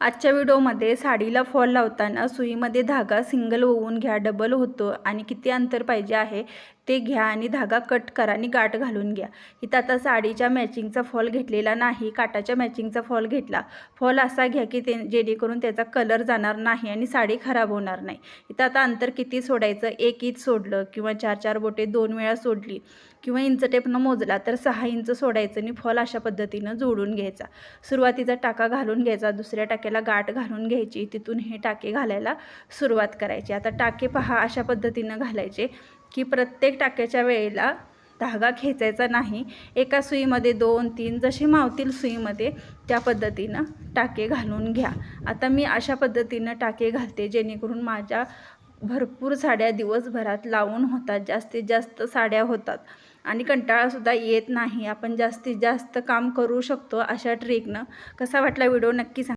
आजच्या व्हिडिओमध्ये साडीला फॉल लावताना सुईमध्ये धागा सिंगल होऊन घ्या डबल होतो आणि किती अंतर पाहिजे आहे ते घ्या आणि धागा कट करा आणि गाठ घालून घ्या. इथं आता साडीच्या मॅचिंगचा फॉल घेतलेला नाही काटाच्या मॅचिंगचा फॉल घेतला. फॉल असा घ्या की ते जेणेकरून त्याचा कलर जाणार नाही आणि साडी खराब होणार नाही. इथं आता अंतर किती सोडायचं? एक इंच सोडलं किंवा चार चार बोटे दोन वेळा सोडली किंवा इंच टेपनं मोजला तर सहा इंच सोडायचं आणि फॉल अशा पद्धतीनं जोडून घ्यायचा. सुरुवातीचा टाका घालून घ्यायचा दुसऱ्या टाक्याला गाठ घालून घ्यायची तिथून हे टाके घालायला सुरुवात करायची. आता टाके पहा अशा पद्धतीनं घालायचे की प्रत्येक टाक्याच्या वेळेला धागा खेचायचा नाही. एका सुईमध्ये दोन तीन जसे मावतील सुईमध्ये त्या पद्धतीनं टाके घालून घ्या. आता मी अशा पद्धतीनं टाके घालते जेणेकरून माझ्या भरपूर साड्या दिवसभरात लावून होतात जास्तीत जास्त साड्या होतात. आणि कंटाळासुद्धा येत नाही. आपण जास्तीत जास्त काम करू शकतो अशा ट्रिकनं. कसा वाटला व्हिडिओ नक्की सांग.